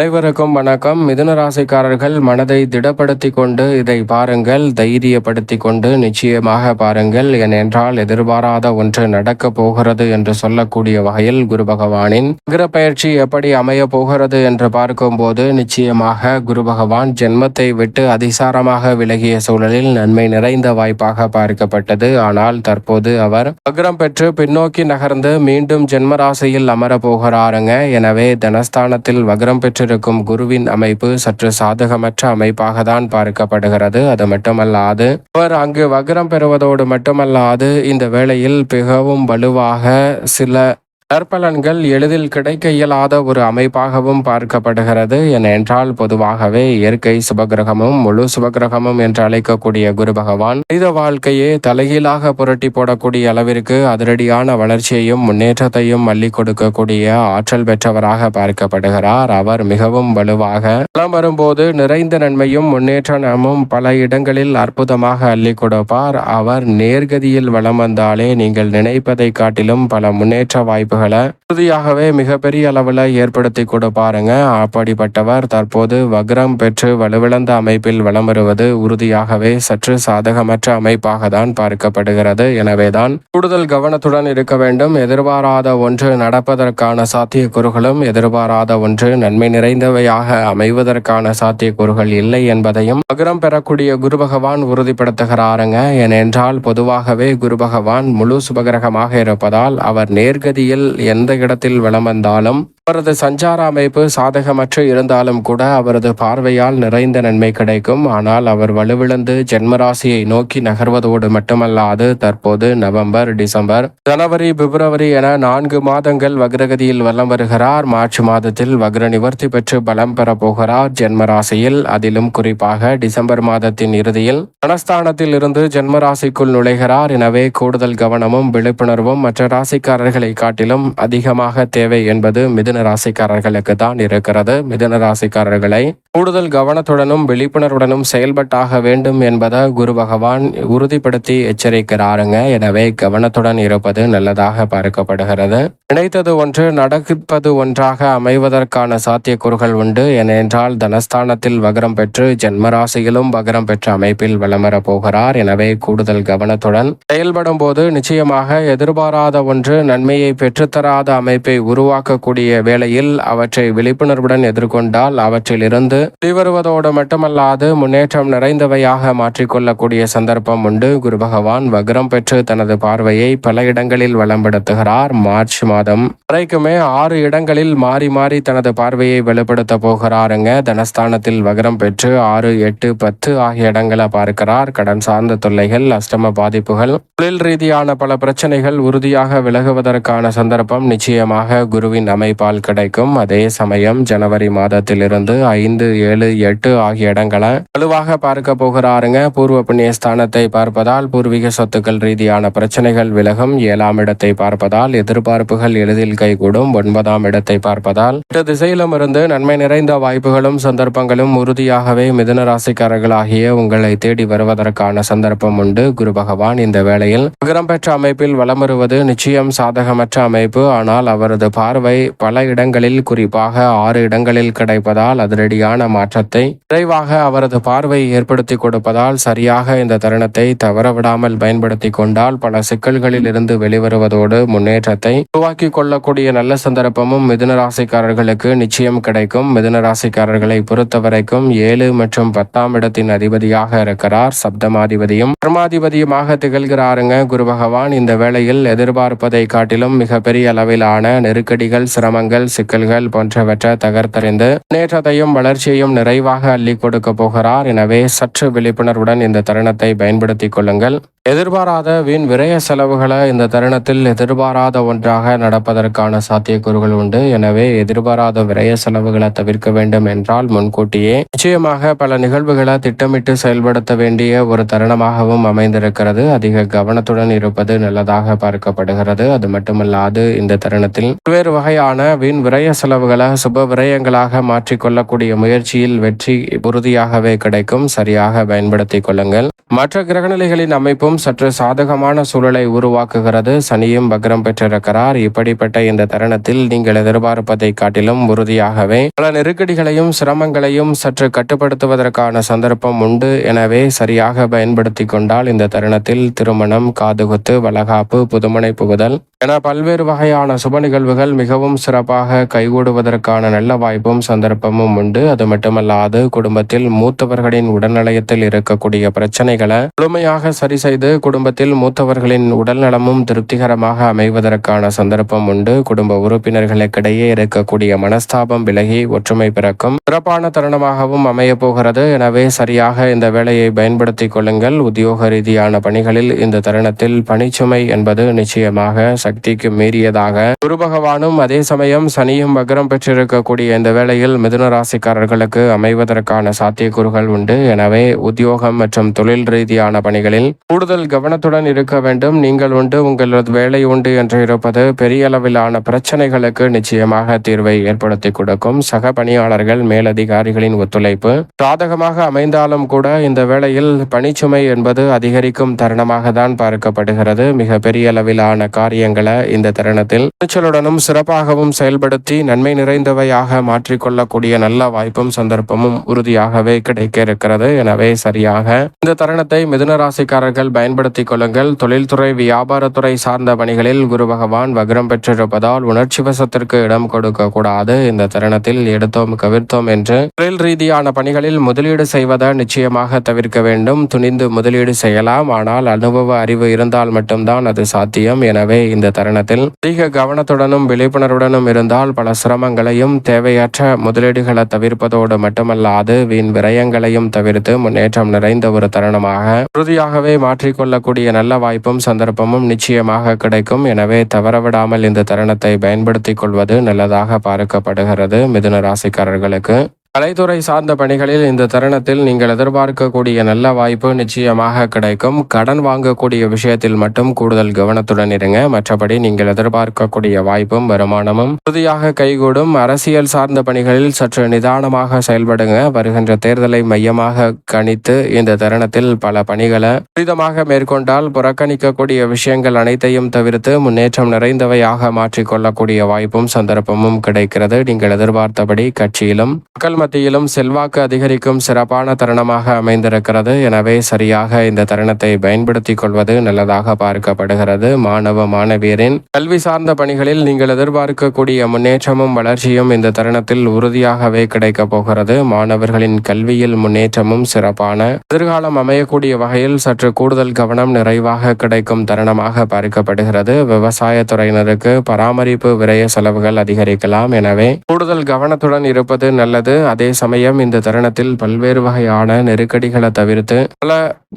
அனைவருக்கும் வணக்கம். மிதுன ராசிக்காரர்கள் மனதை திடப்படுத்தி கொண்டு இதை பாருங்கள் தைரியப்படுத்தி கொண்டு நிச்சயமாக பாருங்கள். ஏனென்றால் எதிர்பாராத ஒன்று நடக்க போகிறது என்று சொல்லக்கூடிய வகையில் குரு பகவானின் கிர பயிற்சி எப்படி அமைய போகிறது என்று பார்க்கும்போது நிச்சயமாக குரு பகவான் ஜென்மத்தை விட்டு அதிசாரமாக விலகிய சூழலில் நன்மை நிறைந்த வாய்ப்பாக பார்க்கப்பட்டது. ஆனால் தற்போது அவர் அக்ரம் பெற்று பின்னோக்கி நகர்ந்து மீண்டும் ஜென்ம ராசியில் அமர போகிறாருங்க. எனவே தனஸ்தானத்தில் வக்ரம் பெற்றிருக்கும் குருவின் அமைப்பு சற்று சாதகமற்ற அமைப்பாக தான் பார்க்கப்படுகிறது. அது மட்டுமல்லாது அவர் அங்கு வக்ரம் பெறுவதோடு மட்டுமல்லாது இந்த வேளையில் மிகவும் வலுவாக சில நற்பலன்கள் எளிதில் கிடைக்க இயலாத ஒரு அமைப்பாகவும் பார்க்கப்படுகிறது. ஏனென்றால் பொதுவாகவே இயற்கை சுபகிரகமும் முழு சுபகிரகமும் என்று அழைக்கக்கூடிய குரு பகவான் மனித வாழ்க்கையே தலைகீழாக புரட்டி போடக்கூடிய அளவிற்கு அதிரடியான வளர்ச்சியையும் முன்னேற்றத்தையும் மல்லி கொடுக்கக்கூடிய ஆற்றல் பெற்றவராக பார்க்கப்படுகிறார். அவர் மிகவும் வலுவாக வலம் வரும்போது நிறைந்த நன்மையும் முன்னேற்றமும் பல இடங்களில் அற்புதமாக அள்ளி கொடுப்பார். அவர் நேர்கதியில் வலம் வந்தாலே நீங்கள் நினைப்பதை காட்டிலும் பல முன்னேற்ற வாய்ப்பு பாதிப்புகளை உறுதியாகவே மிகப்பெரிய அளவில் ஏற்படுத்தி கொடுப்பாருங்க அப்படிப்பட்டவர் தற்போது வக்ரம் பெற்று வலுவிழந்த அமைப்பில் வலம் வருவது உறுதியாகவே சற்று சாதகமற்ற அமைப்பாக தான் பார்க்கப்படுகிறது. எனவேதான் கூடுதல் கவனத்துடன் இருக்க வேண்டும். எதிர்பாராத ஒன்று நடப்பதற்கான சாத்தியக்கூறுகளும் எதிர்பாராத ஒன்று நன்மை நிறைந்தவையாக அமைவதற்கான சாத்தியக்கூறுகள் இல்லை என்பதையும் வக்ரம் பெறக்கூடிய குரு பகவான் உறுதிப்படுத்துகிறாருங்க. ஏனென்றால் பொதுவாகவே குரு பகவான் முழு சுபகிரகமாக இருப்பதால் அவர் நேர்கதியில் எந்த இடத்தில் வலம் வந்தாலும் அவரது சஞ்சார அமைப்பு சாதகமற்று இருந்தாலும் கூட அவரது பார்வையால் நிறைந்த நன்மை கிடைக்கும். ஆனால் அவர் வலுவிழந்து ஜென்மராசியை நோக்கி நகர்வதோடு மட்டுமல்லாது தற்போது நவம்பர் டிசம்பர் ஜனவரி பிப்ரவரி என நான்கு மாதங்கள் வக்ரகதியில் வலம் வருகிறார். மார்ச் மாதத்தில் வக்ர நிவர்த்தி பெற்று பலம் பெறப் போகிறார். ஜென்மராசியில் அதிலும் குறிப்பாக டிசம்பர் மாதத்தின் இறுதியில் தனஸ்தானத்தில் இருந்து ஜென்மராசிக்குள் நுழைகிறார். எனவே கூடுதல் கவனமும் விழிப்புணர்வும் மற்ற ராசிக்காரர்களை காட்டிலும் அதிகமாக தேவை என்பது மிதுன மிதன ராசிக்காரர்களுக்கு தான் இருக்கிறது. மிதன ராசிக்காரர்களை கூடுதல் கவனத்துடனும் விழிப்புணர்வுடனும் செயல்பட்டாக வேண்டும் என்பதை குரு பகவான் உறுதிப்படுத்தி எச்சரிக்கிறாருங்க. எனவே கவனத்துடன் இருப்பது நல்லதாக பார்க்கப்படுகிறது. நினைத்தது ஒன்று நடப்பது ஒன்றாக அமைவதற்கான சாத்தியக்கூறுகள் உண்டு. ஏனென்றால் தனஸ்தானத்தில் வகரம் பெற்று ஜென்மராசியிலும் வகரம் பெற்ற அமைப்பில் வலம் போகிறார். எனவே கூடுதல் கவனத்துடன் செயல்படும் போது நிச்சயமாக எதிர்பாராத ஒன்று நன்மையை பெற்றுத்தராத அமைப்பை உருவாக்கக்கூடிய வேளையில் அவற்றை விழிப்புணர்வுடன் எதிர்கொண்டால் அவற்றிலிருந்து வெளிவருவதோடு மட்டுமல்லாது முன்னேற்றம் நிறைந்தவையாக மாற்றிக்கொள்ளக்கூடிய சந்தர்ப்பம் உண்டு. குரு பகவான் வக்ரம் பெற்று தனது பார்வையை பல இடங்களில் வளம்படுத்துகிறார் மார்ச் மாதம் வரைக்குமே ஆறு இடங்களில் மாறி மாறி தனது பார்வையை வெளிப்படுத்த போகிறாருங்க. தனஸ்தானத்தில் வக்ரம் பெற்று ஆறு எட்டு பத்து ஆகிய இடங்களை பார்க்கிறார். கடன் சார்ந்த தொல்லைகள் அஷ்டம பாதிப்புகள் தொழில் ரீதியான பல பிரச்சனைகள் உறுதியாக விலகுவதற்கான சந்தர்ப்பம் நிச்சயமாக குருவின் அமைப்பால் கிடைக்கும். அதே சமயம் ஜனவரி மாதத்திலிருந்து ஐந்து ஏழு எட்டு ஆகிய இடங்களை வலுவாக பார்க்க போகிறாருங்க. பூர்வ புண்ணிய ஸ்தானத்தை பார்ப்பதால் பூர்வீக சொத்துக்கள் ரீதியான பிரச்சனைகள் விலகும். ஏழாம் இடத்தை பார்ப்பதால் எதிர்பார்ப்புகள் எளிதில் கைகூடும். ஒன்பதாம் இடத்தை பார்ப்பதால் மற்ற திசையிலும் இருந்து நன்மை நிறைந்த வாய்ப்புகளும் சந்தர்ப்பங்களும் உறுதியாகவே மிதுன ராசிக்காரர்களாகிய உங்களை தேடி வருவதற்கான சந்தர்ப்பம் உண்டு. குரு பகவான் இந்த வேளையில் நகரம் பெற்ற அமைப்பில் வலம் வருவது நிச்சயம் சாதகமற்ற அமைப்பு. ஆனால் அவரது பார்வை பல இடங்களில் குறிப்பாக ஆறு இடங்களில் கிடைப்பதால் அதிரடியான மாற்றத்தை விரைவாக அவரது பார்வை ஏற்படுத்தி கொடுப்பதால் சரியாக இந்த தருணத்தை தவறவிடாமல் பயன்படுத்தி கொண்டால் பல சிக்கல்களில் இருந்து வெளிவருவதோடு முன்னேற்றத்தை உருவாக்கி கொள்ளக்கூடிய நல்ல சந்தர்ப்பமும் மிதுன ராசிக்காரர்களுக்கு நிச்சயம் கிடைக்கும். மிதுன ராசிக்காரர்களை பொறுத்தவரைக்கும் ஏழு மற்றும் பத்தாம் இடத்தின் அதிபதியாக இருக்கிறார். சப்தமாதிபதியும் கர்மாதிபதியுமாக திகழ்கிறாருங்க. குரு பகவான் இந்த வேளையில் எதிர்பார்ப்பதை காட்டிலும் மிகப்பெரிய அளவிலான நெருக்கடிகள் சிரமங்கள் சிக்கல்கள் போன்றவற்றை தகர்த்தறிந்து முன்னேற்றத்தையும் வளர்ச்சியையும் நிறைவாக அள்ளி கொடுக்க போகிறார். எனவே சற்று விழிப்புணர்வுடன் இந்த தருணத்தை பயன்படுத்திக் கொள்ளுங்கள். எதிர்பாராத வீண் விரய செலவுகளை இந்த தருணத்தில் எதிர்பாராத ஒன்றாக நடப்பதற்கான சாத்தியக்கூறுகள் உண்டு. எனவே எதிர்பாராத விரய செலவுகளை தவிர்க்க வேண்டும் என்றால் முன்கூட்டியே நிச்சயமாக பல நிகழ்வுகளை திட்டமிட்டு செயல்படுத்த வேண்டிய ஒரு தருணமாகவும் அமைந்திருக்கிறது. அதிக கவனத்துடன் இருப்பது நல்லதாக பார்க்கப்படுகிறது. அது மட்டுமல்லாது இந்த தருணத்தில் பல்வேறு வகையான வீண் விரய செலவுகளை சுப விரயங்களாக மாற்றிக்கொள்ளக்கூடிய முயற்சியில் வெற்றி உறுதியாகவே கிடைக்கும். சரியாக பயன்படுத்திக் கொள்ளுங்கள். மற்ற கிரகநிலைகளின் அமைப்பும் சற்று சாதகமான சூழலை உருவாக்குகிறது. சனியும் பக்ரம் பெற்றிருக்கிறார். இப்படிப்பட்ட இந்த தருணத்தில் நீங்கள் எதிர்பார்ப்பதை காட்டிலும் உறுதியாகவே பல நெருக்கடிகளையும் சிரமங்களையும் சற்று கட்டுப்படுத்துவதற்கான சந்தர்ப்பம் உண்டு. எனவே சரியாக பயன்படுத்தி கொண்டால் இந்த தருணத்தில் திருமணம் காதுகுத்து வளகாப்பு புதுமனை புகுதல் என பல்வேறு வகையான சுப நிகழ்வுகள் மிகவும் சிறப்பாக கைகூடுவதற்கான நல்ல வாய்ப்பும் சந்தர்ப்பமும் உண்டு. அது மட்டுமல்லாது குடும்பத்தில் மூத்தவர்களின் உடல்நிலையத்தில் இருக்கக்கூடிய பிரச்சனைகளை முழுமையாக சரி செய்து குடும்பத்தில் மூத்தவர்களின் உடல்நலமும் திருப்திகரமாக அமைவதற்கான சந்தர்ப்பம் உண்டு. குடும்ப உறுப்பினர்களுக்கிடையே இருக்கக்கூடிய மனஸ்தாபம் விலகி ஒற்றுமை பிறக்கும். சிறப்பான தருணமாகவும் அமைய போகிறது. எனவே சரியாக இந்த வேலையை பயன்படுத்திக் கொள்ளுங்கள். உத்தியோக ரீதியான பணிகளில் இந்த தருணத்தில் பணிச்சுமை என்பது நிச்சயமாக சக்திக்கு மீறியதாக. குரு பகவானும் அதே சமயம் சனியும் வக்ரம் பெற்றிருக்கக்கூடிய இந்த வேளையில் மிதுன ராசிக்காரர்களுக்கு அமைவதற்கான சாத்தியக்கூறுகள் உண்டு. எனவே உத்தியோகம் மற்றும் தொழில் ரீதியான பணிகளில் கூடுதல் கவனத்துடன் இருக்க வேண்டும். நீங்கள் உண்டு உங்களது வேலை உண்டு என்று இருப்பது பெரிய அளவிலான பிரச்சனைகளுக்கு நிச்சயமாக தீர்வை ஏற்படுத்தி கொடுக்கும். சக பணியாளர்கள் மேலதிகாரிகளின் ஒத்துழைப்பு சாதகமாக அமைந்தாலும் கூட இந்த வேளையில் பணிச்சுமை என்பது அதிகரிக்கும் தருணமாக தான் பார்க்கப்படுகிறது. மிக பெரிய அளவிலான காரியங்கள் இந்த தருணத்தில் துணிச்சலுடனும் சிறப்பாகவும் செயல்படுத்தி நன்மை நிறைந்தவையாக மாற்றிக்கொள்ளக்கூடிய நல்ல வாய்ப்பும் சந்தர்ப்பமும் உறுதியாகவே கிடைக்க இருக்கிறது எனவே சரியாக இந்த தருணத்தை மிதுன ராசிக்காரர்கள் பயன்படுத்திக் கொள்ளுங்கள். தொழில்துறை வியாபாரத்துறை சார்ந்த பணிகளில் குரு பகவான் வக்ரம் பெற்றிருப்பதால் உணர்ச்சி வசத்திற்கு இடம் கொடுக்க கூடாது. இந்த தருணத்தில் எடுத்தோம் கவிர்த்தோம் என்று தொழில் ரீதியான பணிகளில் முதலீடு செய்வதை நிச்சயமாக தவிர்க்க வேண்டும். துணிந்து முதலீடு செய்யலாம். ஆனால் அனுபவ அறிவு இருந்தால் மட்டும்தான் அது சாத்தியம். எனவே இந்த தருணத்தில் அதிக கவனத்துடனும் விழிப்புணர்வுடனும் இருந்தால் பல சிரமங்களையும் தேவையற்ற முதலீடுகளை தவிர்ப்பதோடு மட்டுமல்லாது வீண் விரயங்களையும் தவிர்த்து முன்னேற்றம் நிறைந்த ஒரு தருணமாக உறுதியாகவே மாற்றிக்கொள்ளக்கூடிய நல்ல வாய்ப்பும் சந்தர்ப்பமும் நிச்சயமாக கிடைக்கும். எனவே தவறவிடாமல் இந்த தருணத்தை பயன்படுத்திக் கொள்வது நல்லதாக பார்க்கப்படுகிறது. மிதுன ராசிக்காரர்களுக்கு கலைத்துறை சார்ந்த பணிகளில் இந்த தருணத்தில் நீங்கள் எதிர்பார்க்கக்கூடிய நல்ல வாய்ப்பு நிச்சயமாக கிடைக்கும். கடன் வாங்கக்கூடிய விஷயத்தில் மட்டும் கூடுதல் கவனத்துடன் இருங்க. மற்றபடி நீங்கள் எதிர்பார்க்கக்கூடிய வாய்ப்பும் வருமானமும் உறுதியாக கைகூடும். அரசியல் சார்ந்த பணிகளில் சற்று நிதானமாக செயல்படுங்க. வருகின்ற தேர்தலை மையமாக கணித்து இந்த தருணத்தில் பல பணிகளை துரிதமாக மேற்கொண்டால் புறக்கணிக்கக்கூடிய விஷயங்கள் அனைத்தையும் தவிர்த்து முன்னேற்றம் நிறைந்தவையாக மாற்றிக்கொள்ளக்கூடிய வாய்ப்பும் சந்தர்ப்பமும் கிடைக்கிறது. நீங்கள் எதிர்பார்த்தபடி கட்சியிலும் மக்கள் மத்தியிலும் செல்வாக்கு அதிகரிக்கும் சிறப்பான தருணமாக அமைந்திருக்கிறது. எனவே சரியாக இந்த தருணத்தை பயன்படுத்திக் கொள்வது நல்லதாக பார்க்கப்படுகிறது. மாணவ மாணவியரின் கல்வி சார்ந்த பணிகளில் நீங்கள் எதிர்பார்க்கக்கூடிய முன்னேற்றமும் வளர்ச்சியும் இந்த தருணத்தில் உறுதியாகவே கிடைக்கப் போகிறது. மாணவர்களின் கல்வியில் முன்னேற்றமும் சிறப்பான எதிர்காலம் அமையக்கூடிய வகையில் சற்று கூடுதல் கவனம் நிறைவாக கிடைக்கும் தருணமாக பார்க்கப்படுகிறது. விவசாயத்துறையினருக்கு பராமரிப்பு விரய செலவுகள் அதிகரிக்கலாம். எனவே கூடுதல் கவனத்துடன் இருப்பது நல்லது. அதே சமயம் இந்த தருணத்தில் பல்வேறு வகையான நெருக்கடிகளை தவிர்த்து பல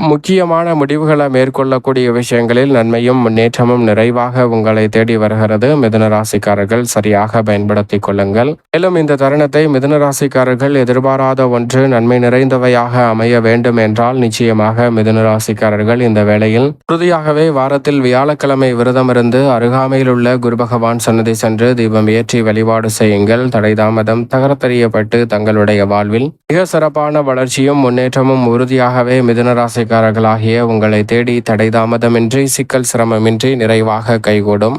முக்கியமான முடிவுகளை மேற்கொள்ளக்கூடிய விஷயங்களில் நன்மையும் முன்னேற்றமும் நிறைவாக உங்களை தேடி வருகிறது. மிதுன ராசிக்காரர்கள் சரியாக பயன்படுத்திக் கொள்ளுங்கள். மேலும் இந்த தருணத்தை மிதுன ராசிக்காரர்கள் எதிர்பாராத ஒன்று நன்மை நிறைந்தவையாக அமைய வேண்டும் என்றால் நிச்சயமாக மிதுன ராசிக்காரர்கள் இந்த வேளையில் உறுதியாகவே வாரத்தில் வியாழக்கிழமை விரதமிருந்து அருகாமையில் உள்ள குரு பகவான் சன்னதி சென்று தீபம் ஏற்றி வழிபாடு செய்யுங்கள். தடை தாமதம் தகரத்தெறியப்பட்டு தங்களுடைய வாழ்வில் மிக சிறப்பான வளர்ச்சியும் முன்னேற்றமும் உறுதியாகவே மிதுன ராசிக்காரர்களாகிய உங்களை தேடி தடை தாமதமின்றி சிக்கல் சிரமமின்றி நிறைவாக கைகூடும்.